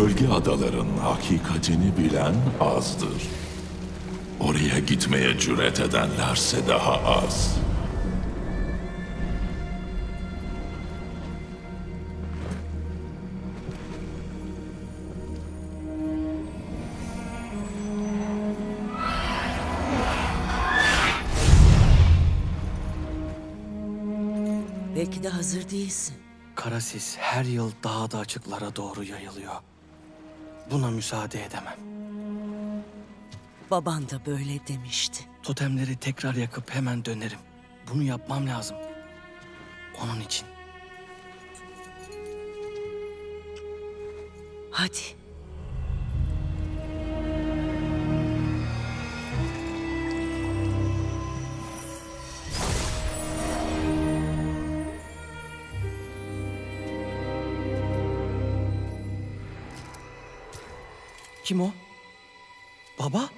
Gölge adaların hakikatini bilen azdır. Oraya gitmeye cüret edenlerse daha az. Belki de hazır değilsin. Karasis her yıl daha da açıklara doğru yayılıyor. Buna müsaade edemem. Baban da böyle demişti. Totemleri tekrar yakıp hemen dönerim. Bunu yapmam lazım. Onun için. Hadi. Kim o? Baba?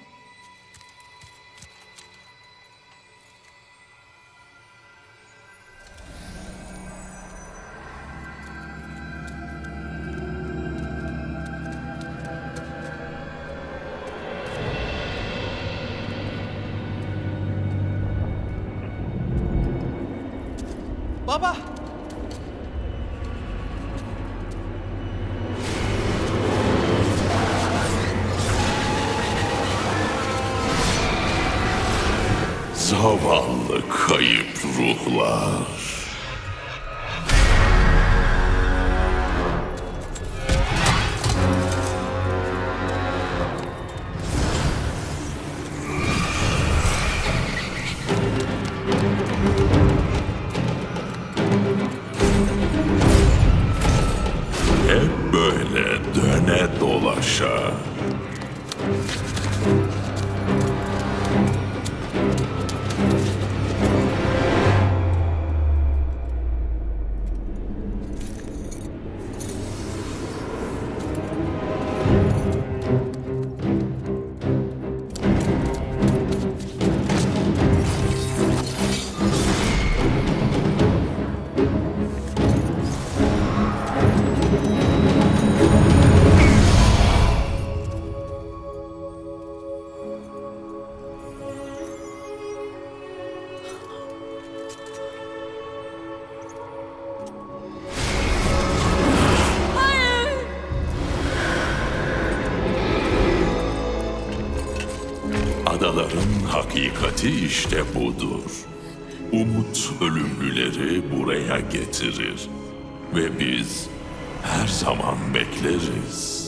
Baba! Zavallı kayıp ruhlar. Döne dolaşa. Adaların hakikati işte budur. Umut ölümlüleri buraya getirir. Ve biz her zaman bekleriz.